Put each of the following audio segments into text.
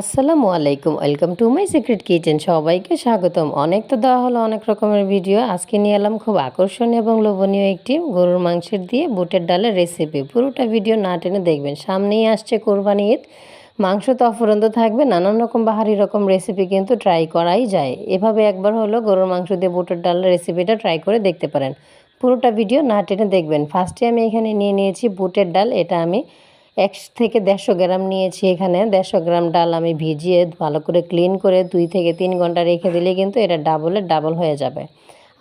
আসসালামু আলাইকুম, welcome to my secret kitchen. সবাইকে স্বাগতম। অনেক তো দেওয়া হলো অনেক রকমের ভিডিও। আজকে নিয়ে এলাম খুব আকর্ষণীয় এবং লোভনীয় একটি গরুর মাংসের দিয়ে বুটের ডালের রেসিপি পুরোটা ভিডিও না টেনে দেখবেন। সামনেই আসছে কোরবানি ঈদ। মাংস তো অফুরন্ত থাকবে। নানান রকম বাহারি রকম রেসিপি কিন্তু ট্রাই করাই যায়। এভাবে একবার হলো গরুর মাংস দিয়ে বুটের ডালের রেসিপিটা ট্রাই করে দেখতে পারেন। পুরোটা ভিডিও না টেনে দেখবেন। ফার্স্টে আমি এখানে নিয়ে নিয়েছি বুটের ডাল। এটা আমি এক থেকে দেড়শো গ্রাম নিয়েছি এখানে। দেড়শো গ্রাম ডাল আমি ভিজিয়ে ভালো করে ক্লিন করে দুই থেকে তিন ঘণ্টা রেখে দিলে কিন্তু এটা ডাবলে ডাবল হয়ে যাবে।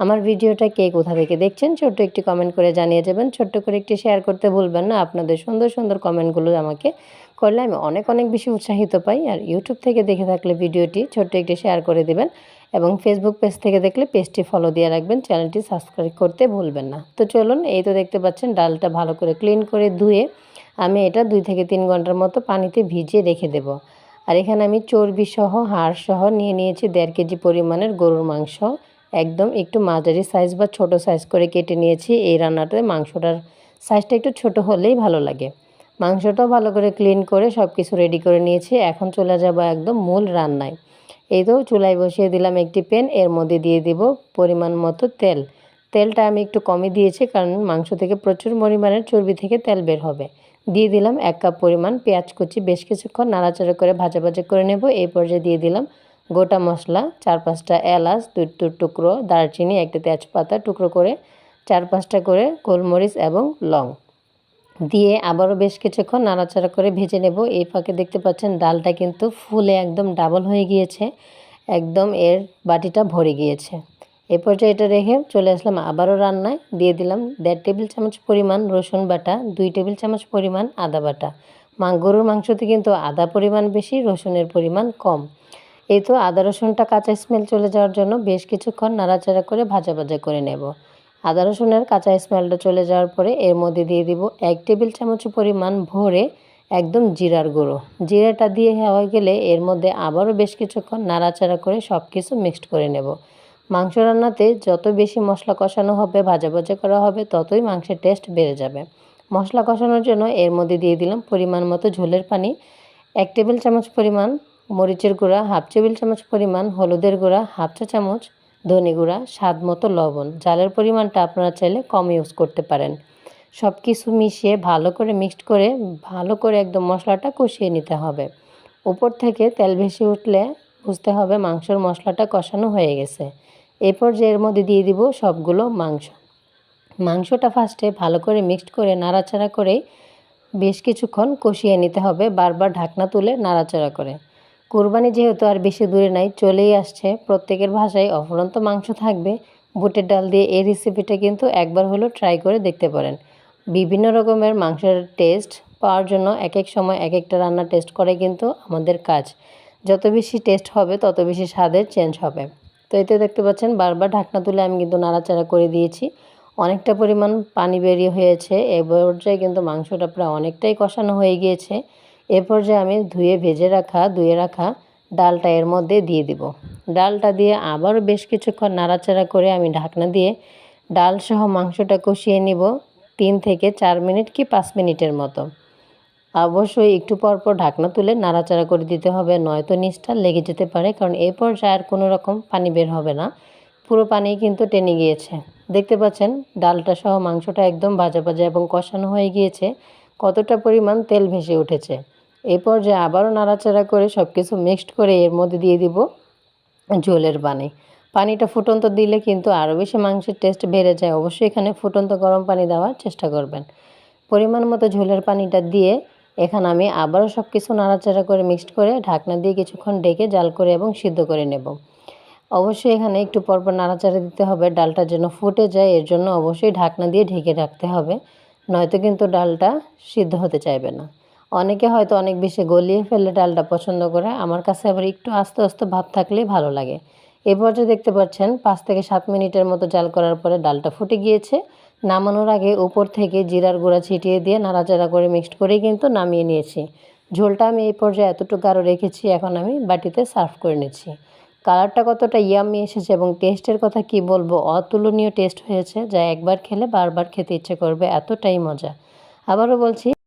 আমার ভিডিওটা কে কোথা থেকে দেখছেন, ছোট্ট একটি কমেন্ট করে জানিয়ে যাবেন। ছোট্ট করে একটি শেয়ার করতে ভুলবেন না। আপনাদের সুন্দর সুন্দর কমেন্টগুলো আমাকে করলে আমি অনেক অনেক বেশি উৎসাহিত পাই। আর ইউটিউব থেকে দেখে থাকলে ভিডিওটি ছোট্ট একটি শেয়ার করে দিবেন এবং ফেসবুক পেজ থেকে দেখলে পেজটি ফলো দিয়ে রাখবেন। চ্যানেলটি সাবস্ক্রাইব করতে ভুলবেন না। তো চলুন, এই তো দেখতে পাচ্ছেন, ডালটা ভালো করে ক্লিন করে ধুয়ে আমি এটা দুই থেকে তিন ঘণ্টার মতো পানিতে ভিজিয়ে রেখে দেব। আর এখানে আমি চর্বি সহ, হাড় সহ নিয়ে নিয়েছি দেড় কেজি পরিমাণের গরুর মাংস। একদম একটু মাঝারি সাইজ বা ছোট সাইজ করে কেটে নিয়েছি এই রান্নাটাতে মাংসটার সাইজটা একটু ছোট হলেই ভালো লাগে। মাংসটাও ভালো করে ক্লিন করে সব কিছু রেডি করে নিয়েছি। এখন চলে যাব একদম মূল রান্নায়। এই তো চুলায় বসিয়ে দিলাম একটি পেন এর মধ্যে দিয়ে দিব পরিমাণ মতো তেল। তেলটা আমি একটু কমই দিয়েছি কারণ মাংস থেকে প্রচুর পরিমাণের চর্বি থেকে তেল বের হবে। দিয়ে দিলাম এক কাপ পরিমাণ পেঁয়াজ কুচি, বেশ কিছুক্ষণ নাড়াচাড়া করে ভাজা ভাজা করে নেব। এই পর্যায়ে দিয়ে দিলাম গোটা মশলা, চার পাঁচটা এলাচ দুই টুকরো দারচিনি, একটা তেজপাতা টুকরো করে, চার পাঁচটা করে গোলমরিচ এবং লং। দিয়ে আবারও বেশ কিছুক্ষণ নাড়াচাড়া করে ভেজে নেব। এই ফাঁকে দেখতে পাচ্ছেন ডালটা কিন্তু ফুলে একদম ডাবল হয়ে গিয়েছে, একদম এর বাটিটা ভরে গিয়েছে। এ পর্যায়ে এটা রেখে চলে আসলাম আবারও রান্নায়। দিয়ে দিলাম দেড় টেবিল চামচ পরিমাণ রসুন বাটা, দুই টেবিল চামচ পরিমাণ আদা বাটা। মা, গরুর মাংসতে কিন্তু আদা পরিমাণ বেশি, রসুনের পরিমাণ কম। এই তো আদা রসুনটা কাঁচা স্মেল চলে যাওয়ার জন্য বেশ কিছুক্ষণ নাড়াচাড়া করে ভাজা ভাজা করে নেব। আদা রসুনের কাঁচা স্মেলটা চলে যাওয়ার পরে এর মধ্যে দিয়ে দিব এক টেবিল চামচ পরিমাণ ভরে একদম জিরার গুঁড়ো। জিরাটা দিয়ে হয়ে গেলে এর মধ্যে আবারও বেশ কিছুক্ষণ নাড়াচাড়া করে সব কিছু মিক্সড করে নেব। মাংস রান্নাতে যত বেশি মশলা কষানো হবে, ভাজা ভাজা করা হবে, ততই মাংসের টেস্ট বেড়ে যাবে। মশলা কষানোর জন্য এর মধ্যে দিয়ে দিলাম পরিমাণ মতো ঝোলের পানি, এক টেবিল চামচ পরিমাণ মরিচের গুঁড়া, হাফ টেবিল চামচ পরিমাণ হলুদের গুঁড়া, হাফ চা চামচ ধনে গুঁড়া, স্বাদ মতো লবণ। জালের পরিমাণটা আপনারা চাইলে কম ইউজ করতে পারেন। সব কিছু মিশিয়ে ভালো করে মিক্সড করে, ভালো করে একদম মশলাটা কষিয়ে নিতে হবে। উপর থেকে তেল ভেসে উঠলে বুঝতে হবে মাংসর মশলাটা কষানো হয়ে গেছে। এরপর যে এর মধ্যে দিয়ে দিব সবগুলো মাংস। মাংসটা ফার্স্টে ভালো করে মিক্সড করে নাড়াচাড়া করে বেশ কিছুক্ষণ কষিয়ে নিতে হবে, বারবার ঢাকনা তুলে নাড়াচাড়া করে। কোরবানি যেহেতু আর বেশি দূরে নাই, চলেই আসছে। প্রত্যেকের ভাষায় অফুরন্ত মাংস থাকবে। বুটের ডাল দিয়ে এই রেসিপিটা কিন্তু একবার হলেও ট্রাই করে দেখতে পারেন। বিভিন্ন রকমের মাংসের টেস্ট পাওয়ার জন্য এক এক সময় এক একটা রান্না টেস্ট করে কিন্তু আমাদের কাজ। যত বেশি টেস্ট হবে, তত বেশি স্বাদের চেঞ্জ হবে। তো এতে দেখতে পাচ্ছেন, বারবার ঢাকনা তুলে আমি কিন্তু নাড়াচাড়া করে দিয়েছি। অনেকটা পরিমাণ পানি বেরিয়ে হয়েছে। এ পর্যায়ে কিন্তু মাংসটা প্রায় অনেকটাই কষানো হয়ে গিয়েছে। এ পর্যায়ে আমি ধুয়ে ভেজে রাখা, ধুয়ে রাখা ডালটা এর মধ্যে দিয়ে দিব। ডালটা দিয়ে আবারও বেশ কিছুক্ষণ নাড়াচাড়া করে আমি ঢাকনা দিয়ে ডাল সহ মাংসটা কষিয়ে নিব তিন থেকে চার মিনিট কি পাঁচ মিনিটের মতো। অবশ্যই একটু পর পর ঢাকনা তুলে নাড়াচাড়া করে দিতে হবে। নয়তো নিচটা লেগে যেতে পারে, কারণ এই পর্যায়ে আর কোনো রকম পানি বের হবে না। পুরো পানি কিন্তু টেনে গিয়েছে। দেখতে পাচ্ছেন, ডালটা সহ মাংসটা একদম ভাজা ভাজা এবং কষানো হয়ে গিয়েছে। কতটা পরিমাণ তেল ভেসে উঠেছে। এই পর্যায়ে আবারও নাড়াচাড়া করে সব কিছু মিক্সড করে এর মধ্যে দিয়ে দিব ঝোলের পানি। পানিটা ফুটন্ত দিলে কিন্তু আরও বেশি মাংসের টেস্ট বেড়ে যায়। অবশ্যই এখানে ফুটন্ত গরম পানি দেওয়ার চেষ্টা করবেন। পরিমাণ মতো ঝোলের পানিটা দিয়ে এখানে আমি আবারও সব কিছু নাড়াচাড়া করে মিক্সড করে ঢাকনা দিয়ে কিছুক্ষণ ডেকে জাল করে এবং সিদ্ধ করে নেব। অবশ্যই এখানে একটু পরপর নাড়াচাড়া দিতে হবে, ডালটা যেন ফুটে যায়, এর জন্য অবশ্যই ঢাকনা দিয়ে ঢেকে রাখতে হবে, নয়তো কিন্তু ডালটা সিদ্ধ হতে চাইবে না। অনেকে হয়তো অনেক বেশি গলিয়ে ফেললে ডালটা পছন্দ করে, আমার কাছে আবার একটু আস্তে আস্তে ভাব থাকলেই ভালো লাগে। এ পর্যায়ে দেখতে পাচ্ছেন, পাঁচ থেকে সাত মিনিটের মতো জাল করার পরে ডালটা ফুটে গিয়েছে। নামানোর আগে উপর থেকে জিরার গুঁড়া ছিটিয়ে দিয়ে নাড়াচাড়া করে মিক্সড করে কিন্তু নামিয়ে নিয়েছি। ঝোলটা আমি এই পর্যায়ে এতটুকু গাঢ় রেখেছি, এখন আমি বাটিতে সার্ভ করে নিচ্ছি। কালারটা কতটা ইয়ামি এসেছে এবং টেস্টের কথা কি বলব, অতুলনীয় টেস্ট হয়েছে, যা একবার খেলে বারবার খেতে ইচ্ছে করবে, এতটাই মজা। আবারও বলছি